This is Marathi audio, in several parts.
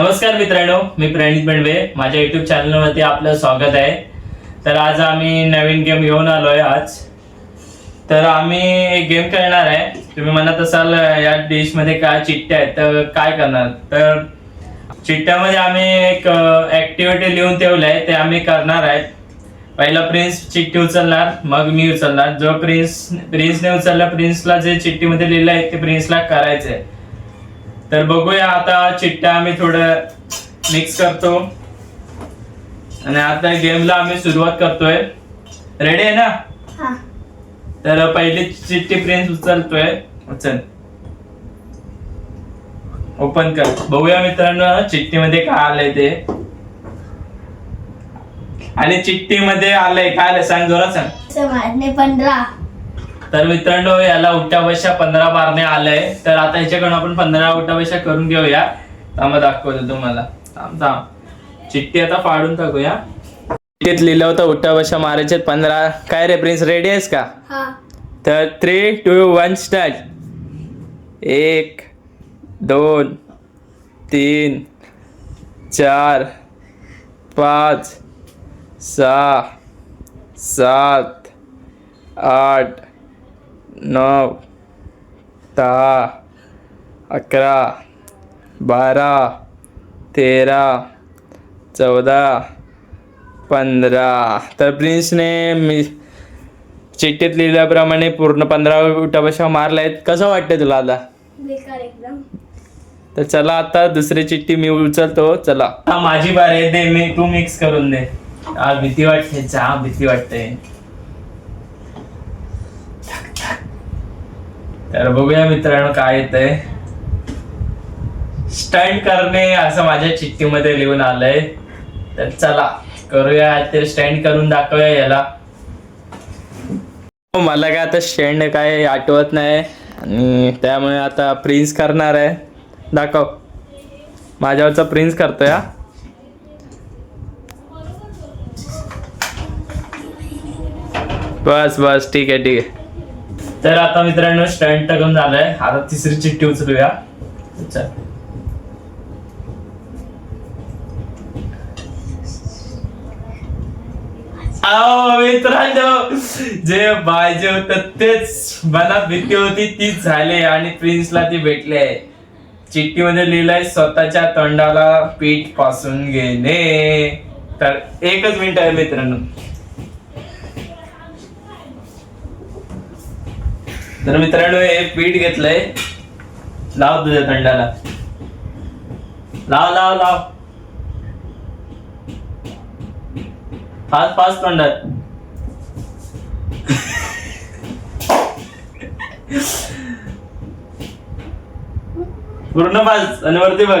नमस्कार मित्रांनो मी प्रणित बेंडवे. माझ्या युट्यूब चॅनलवरती आपलं स्वागत आहे. तर आज आम्ही नवीन गेम घेऊन आलोय आज. तर आम्ही एक गेम खेळणार आहे. तुम्ही म्हणत असाल या डिशमध्ये काय चिठ्ठ्या आहेत तर काय करणार? तर चिठ्ठ्यामध्ये आम्ही एक ऍक्टिव्हिटी लिहून ठेवलं आहे ते आम्ही करणार आहे पहिला प्रिन्स चिठ्ठी उचलणार मग मी उचलणार. जो प्रिन्स प्रिन्सने उचलला प्रिन्सला जे चिठ्ठीमध्ये लिहिलं आहे ते प्रिन्सला करायचंय. तर बघूया आता चिठ्ठ्या आम्ही थोडं मिक्स करतो. आणि आता गेमला आम्ही सुरुवात करतोय. रेडी आहे ना? हा. तर पहिली चिठ्ठी प्रिन्स उचलतोय. उचल. ओपन कर. बघूया मित्रांनो चिठ्ठीमध्ये काय आलंय ते. आणि चिठ्ठीमध्ये आलंय. काय आलंय? सांग जोरात सांग. समाजने पंधरा. तर मित्रांनो याला उठ्या पंधरा बारने आलंय. तर आता ह्याच्याकडून आपण पंधरा उठ्या करून घेऊया. थांबा दाखवतो तुम्हाला. थांब थांब. चिठ्ठी आता फाडून टाकूया. चिठ्ठीत लिहिलं होतं उठ्या मारायचे पंधरा. काय रे प्रिन्स रेडी आहेस का? हा. तर थ्री टू वन स्टार्ट एक दोन तीन चार पाच सहा सात आठ नऊ दहा अकरा बारा तेरा चौदा पंधरा. तर प्रिन्सने मी चिठ्ठीत लिहिल्याप्रमाणे पूर्ण पंधरा उठाबशा मारल्या आहेत कसं वाटतं तुला आता? तर चला आता दुसरी चिठ्ठी मी उचलतो. चला. हा माझी बार आहे. दे मी तू मिक्स करून दे. हा भीती वाटते. चहा भीती वाटते. तर बघूया मित्रांनो काय येतंय. स्टँड करणे असं माझ्या चिठ्ठीमध्ये लिहून आलंय. तर चला करूया ते स्टँड करून दाखवूया याला. हो, मला काय आता स्टँड काय आठवत नाही आणि त्यामुळे आता प्रिन्स करणार आहे. दाखव. माझ्यावरचा प्रिन्स करतोय हा. बस बस ठीक आहे ठीक आहे. तर आता मित्रांनो स्टंट करून झालंय आता तिसरी चिठ्ठी उचलूया. मित्रांनो जे पाहिजे होत तेच. मनात भीती होती तीच झाले आणि प्रिन्सला ती भेटले. चिठ्ठीमध्ये लिहिलंय स्वतःच्या तोंडाला पीठपासून घेणे. तर एकच मिनिट आहे मित्रांनो. तर मित्रांनो हे पीठ घेतलंय. लाव तुझ्या थंडाला लाव लाव लाव. पाच पाच तोंडात. पूर्ण पाच आणि वरती बघ.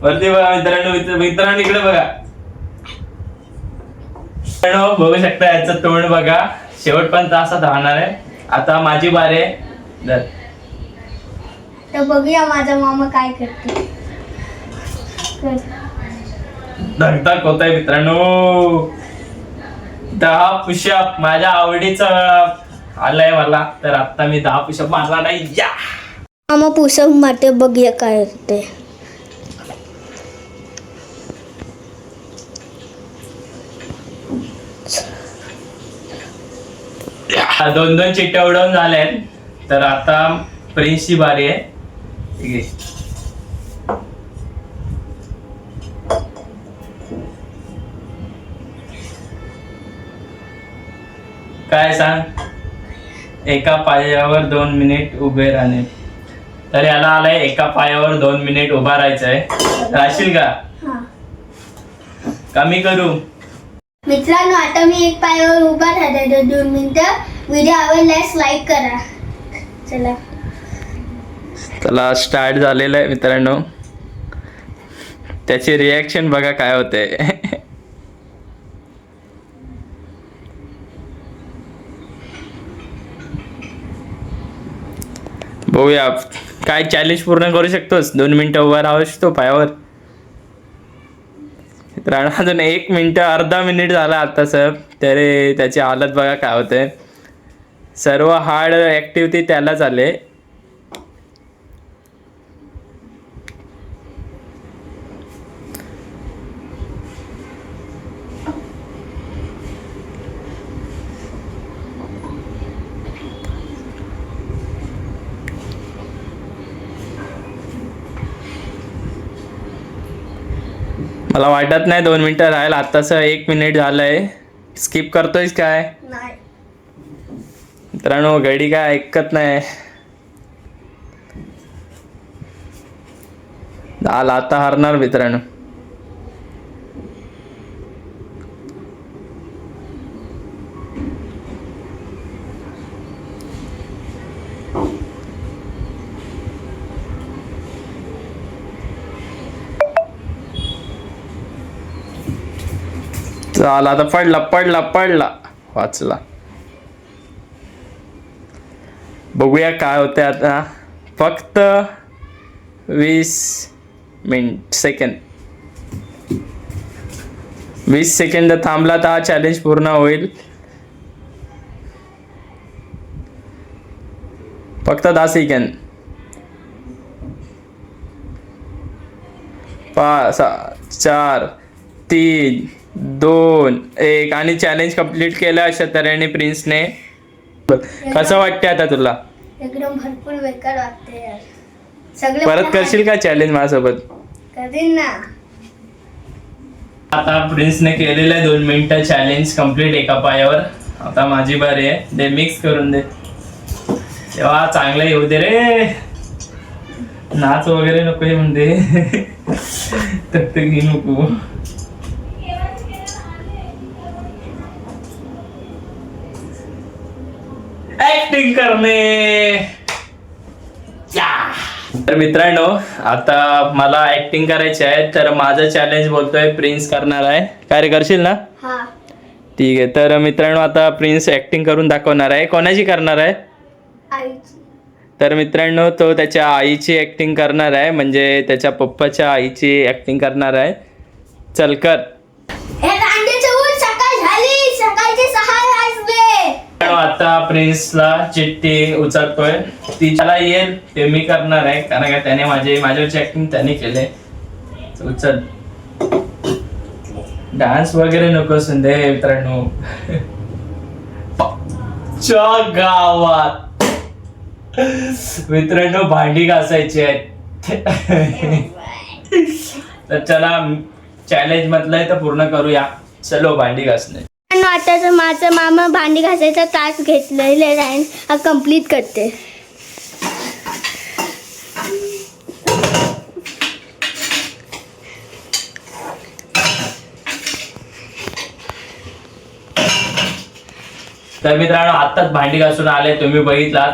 वरती बघा मित्रांनो मित्रांनो इकडे बघा. मित्रांनो बघू शकता याचं तोंड बघा. शेवटपर्यंत असाच राहणार आहे. आता माझी बार आहे. धर. तर बघूया माझा मामा काय करतो. कर. धगधग होत आहे मित्रांनो. दहा पुशअप माझ्या आवडीचं. आलंय मला. तर आता मी दहा पुशअप मारला नाही या! मामा पुसप मारते बघूया काय होते दोन दोन चिट्ट्या उडवून झाल्या आहेत तर आता प्रिन्सची बारी आहे. ठीक आहे. काय सांग? एका पायावर दोन मिनिट उभे राहणे. तर याला आलंय एका पायावर दोन मिनिट उभा राहायचंय. राहशील का? कमी करू. मित्रांनो आता मी एक पायावर उभा राहते दोन मिनिटं. व्हिडिओ आवडल्यास लाईक करा. चला. चला स्टार्ट झालेलं आहे मित्रांनो. त्याचे रिॲक्शन बघा काय होते बघूया काय चॅलेंज पूर्ण करू शकतोस? दोन मिनिटं उभा राहू शकतो पायावर? मित्रांनो अजून एक मिनिट अर्धा मिनिट झाला आता सर. तरी त्याची हालत बघा काय होते सर्व हार्ड ऍक्टिव्हिटी त्यालाच आले. मला वाटत नाही दोन मिनिटं राहील. आत्ताच एक मिनिट झालंय. स्किप करतोयस काय? मित्रांनो घडी काय ऐकत नाही. दाल आता हरणार मित्रांनो. झाला आता पडला पडला पडला. वाचला. बघूया काय होते आता. फक्त वीस मिनिट सेकंड वीस सेकंद थांबला तर हा चॅलेंज पूर्ण होईल. फक्त दहा सेकंद पाच चार तीन दोन एक. आणि चॅलेंज कंप्लीट केलं अशा तऱ्हेने प्रिन्सने कसं वाटते आता तुला? एकदम भरपूर बेकार वाटते यार. सगळे परत करशील का चॅलेंज माझ्यासोबत? करीन ना. आता प्रिन्सने केलेलं आहे दोन मिनिटं चॅलेंज कंप्लीट एका पायावर. आता माझी बारी आहे. दे मिक्स करून दे. तेव्हा चांगलं येऊ दे रे. नाच वगैरे नको म्हणते. तक घे नको. ऍक्टिंग करणे. तर मित्रांनो आता मला ऍक्टिंग करायची आहे तर माझं चॅलेंज बोलतोय प्रिन्स करणार आहे. काय रे करशील ना? हा. ठीक आहे तर मित्रांनो आता प्रिन्स ऍक्टिंग करून दाखवणार आहे. कोणाची करणार आहे? आईची. तर मित्रांनो तो त्याच्या आईची ऍक्टिंग करणार आहे म्हणजे त्याच्या पप्पाच्या आईची ऍक्टिंग करणार आहे. चल कर. मित्रांनो, आता प्रिन्सला चिठ्ठी उचलतोय. ती ज्याला येईल ते मी करणार आहे कारण का त्याने माझे माझ्यावरची ऍक्टिंग त्याने केले उचल. डान्स वगैरे नको संदे मित्रांनो. गावात. मित्रांनो भांडी घासायची आहेत. तर चला चॅलेंज म्हटलंय तर पूर्ण करूया. चलो भांडी घासणे आता तर माझं मामा भांडी घासायचा तास घेतलेला आहे हा कंप्लीट करते. तर मित्रांनो आत्ताच भांडी घासून आले. तुम्ही बघितलात.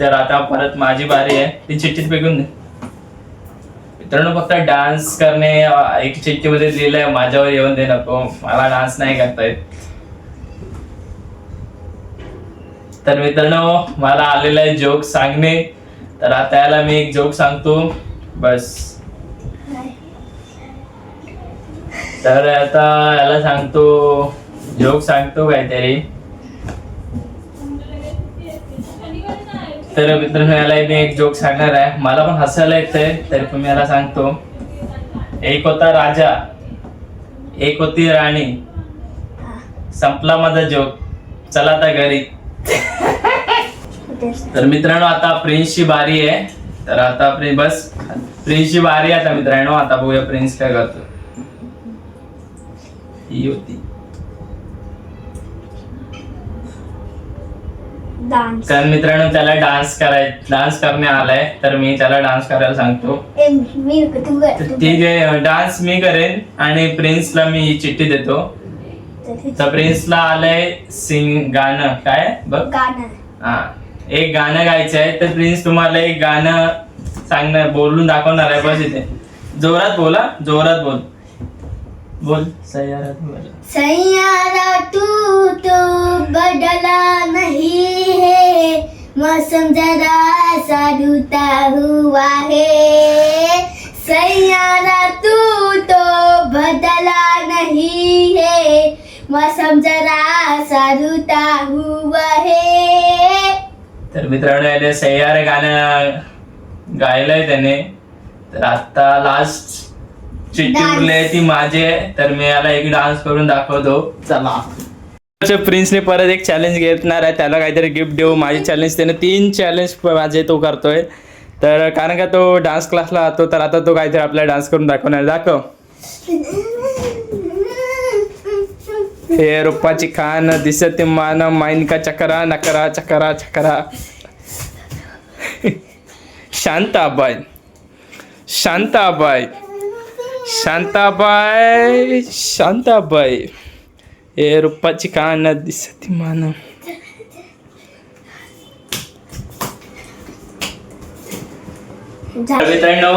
तर आता परत माझी बारी आहे. ती चिठ्ठीत फेकून दे. मित्रांनो फक्त डान्स करणे एक चिठ्ठीमध्ये लिहिलंय माझ्यावर येऊन दे नको. मला डान्स नाही करता येत. तर मित्रांनो मला आलेला आहे जोक सांगणे. तर आता याला मी एक जोक सांगतो. बस. तर आता याला सांगतो जोक सांगतो काहीतरी. तर मित्रांनो याला मी एक जोक सांगणार आहे. मला पण हसायला येतंय तरी पण मी याला सांगतो. एक होता राजा एक होती राणी. संपला माझा जोक. चला आता घरी. तर मित्रांनो आता प्रिन्सची बारी आहे. तर आता प्रिन्स बस. प्रिन्सची बारी आहे आता मित्रांनो. आता बघूया प्रिन्स काय करतो ही होती. तर मित्रांनो त्याला डान्स कराय डान्स करणे आलाय. तर मी त्याला डान्स करायला सांगतो. ठीक आहे डान्स मी करेन आणि प्रिन्सला मी ही चिठ्ठी देतो. तर प्रिन्सला आलंय सिंग गाणं. काय? बघ. गाणं. हा. एक गाणं गायचं आहे तर प्रिन्स तुम्हाला एक गाणं सांगणार बोलून दाखवणार आहे बस इथे. जोरात बोला जोरात बोल. बोल. सयारात तू सैयारा तू तो बदला नहीं है. मौसम जरा सा डूता हुआ है. सैयारा तू तो बदला नहीं है. मौसम जरा सा डूता हुआ है. तर मित्रांनो याने सह्यारे गाणं गायलंय त्याने. तर आता लास्ट चिठ्ठी. उरली आहे ती माझी आहे. तर मी याला एक डान्स करून दाखवतो. चला. प्रिन्सने परत एक चॅलेंज घेतणार आहे. त्याला काहीतरी गिफ्ट देऊ. माझे चॅलेंज त्याने तीन चॅलेंज माझे तो करतोय. तर कारण का तो डान्स क्लासला जातो तर आता तो काहीतरी आपल्याला डान्स करून दाखवणार दाखव. हे रुपाची खान दिसते मान माइनका चकरा नकरा चकरा चकरा. शांताबाई. शांताबाई. शांताबाई शांताबाई. हे रुपाची कान दिसते मान. मित्रांनो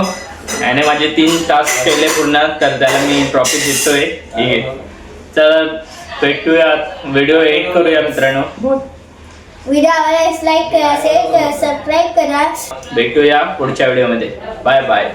याने माझे तीन टास्क केले पूर्ण तर त्याला मी ट्रॉफी देतोय. ठीक आहे. तर भेटूया व्हिडिओ एड करूया मित्रांनो. व्हिडिओ आवडल्यास लाईक करा शेअर करा सबस्क्राईब करा. भेटूया पुढच्या व्हिडिओमध्ये. Bye bye.